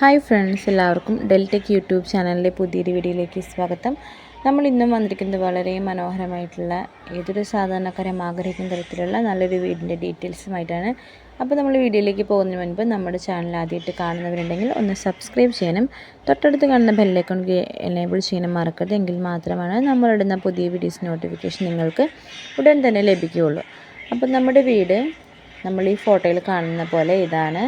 Hi friends എല്ലാവർക്കും Deltech YouTube ചാനലിലെ പുതിയൊരു വീഡിയോയിലേക്ക് സ്വാഗതം. നമ്മൾ ഇന്നും വന്നിരിക്കുന്നത് വളരെ മനോഹരമായിട്ടുള്ള ഏതൊരു സാധാരണക്കാരും ആഗ്രഹിക്കുന്ന തരത്തിലുള്ള നല്ലൊരു വീടിന്റെ ഡീറ്റെയിൽസുമായിട്ടാണ്. അപ്പോൾ നമ്മൾ വീഡിയോയിലേക്ക് പോകുന്നതിന് മുൻപ് നമ്മുടെ ചാനൽ ആദ്യമായിട്ട് കാണുന്നവരുണ്ടെങ്കിൽ ഒന്ന് സബ്സ്ക്രൈബ് ചെയ്യണം തൊട്ടടുത്ത് കാണുന്ന ബെല്ലൈക്കൺ എനേബിൾ ചെയ്യാനും മറക്കരുത്. എങ്കിൽ മാത്രമാണ് നമ്മളിടുന്ന പുതിയ വീഡിയോസ് നോട്ടിഫിക്കേഷൻ നിങ്ങൾക്ക് ഉടൻ തന്നെ ലഭിക്കുകയുള്ളൂ. അപ്പം നമ്മുടെ വീട് നമ്മൾ ഈ ഫോട്ടോയിൽ കാണുന്ന പോലെ ഇതാണ്.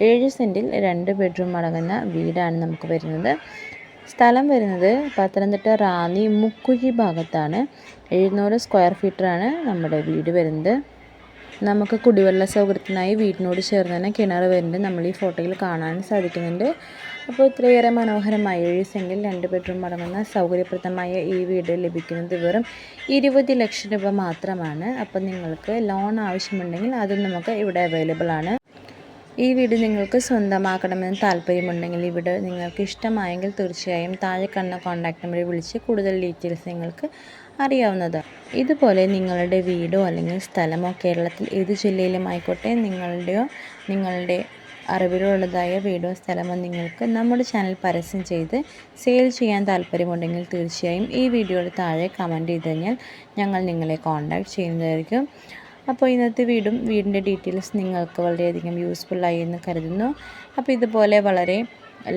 ഏഴ് സെന്റിൽ രണ്ട് ബെഡ്റൂം അടങ്ങുന്ന വീടാണ് നമുക്ക് വരുന്നത്. സ്ഥലം വരുന്നത് പത്തനംതിട്ട റാന്നി മുക്കുഴി ഭാഗത്താണ്. എഴുന്നൂറ് സ്ക്വയർ ഫീറ്ററാണ് നമ്മുടെ വീട് വരുന്നത്. നമുക്ക് കുടിവെള്ള സൗകര്യത്തിനായി വീടിനോട് ചേർന്ന് തന്നെ കിണർ വരുന്നുണ്ട്. നമ്മൾ ഈ ഫോട്ടോയിൽ കാണാൻ സാധിക്കുന്നുണ്ട്. അപ്പോൾ ഇത്രയേറെ മനോഹരമായ ഒരു സെന്റിൽ രണ്ട് ബെഡ്റൂം അടങ്ങുന്ന സൗകര്യപ്രദമായ ഈ വീട് ലഭിക്കുന്നത് വെറും ഇരുപത് ലക്ഷം രൂപ മാത്രമാണ്. അപ്പോൾ നിങ്ങൾക്ക് ലോൺ ആവശ്യമുണ്ടെങ്കിൽ അതും നമുക്ക് ഇവിടെ അവൈലബിൾ ആണ്. ഈ വീട് നിങ്ങൾക്ക് സ്വന്തമാക്കണമെന്ന് താല്പര്യമുണ്ടെങ്കിൽ ഇവിടെ നിങ്ങൾക്ക് ഇഷ്ടമായെങ്കിൽ തീർച്ചയായും താഴെ കണ്ണ കോൺടാക്ട് നമ്പറിൽ വിളിച്ച് കൂടുതൽ ഡീറ്റെയിൽസ് നിങ്ങൾക്ക് അറിയാവുന്നതാണ്. ഇതുപോലെ നിങ്ങളുടെ വീടോ അല്ലെങ്കിൽ സ്ഥലമോ കേരളത്തിൽ ഏത് ജില്ലയിലും ആയിക്കോട്ടെ നിങ്ങളുടെയോ നിങ്ങളുടെ അറിവിലുള്ളതായ വീടോ സ്ഥലമോ നിങ്ങൾക്ക് നമ്മുടെ ചാനൽ പരസ്യം ചെയ്ത് സെയിൽ ചെയ്യാൻ താല്പര്യമുണ്ടെങ്കിൽ തീർച്ചയായും ഈ വീഡിയോയുടെ താഴെ കമന്റ് ചെയ്ത് കഴിഞ്ഞാൽ ഞങ്ങൾ നിങ്ങളെ കോൺടാക്റ്റ് ചെയ്യുന്നതായിരിക്കും. അപ്പോൾ ഇന്നത്തെ വീടും വീടിന്റെ ഡീറ്റെയിൽസ് നിങ്ങൾക്ക് വളരെയധികം യൂസ്ഫുള്ളായി എന്ന് കരുതുന്നു. അപ്പോൾ ഇതുപോലെ വളരെ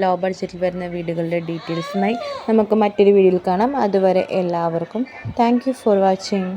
ലോ ബഡ്ജറ്റിൽ വരുന്ന വീടുകളുടെ ഡീറ്റെയിൽസുമായി നമുക്ക് മറ്റൊരു വീഡിയോയിൽ കാണാം. അതുവരെ എല്ലാവർക്കും താങ്ക് ഫോർ വാച്ചിങ്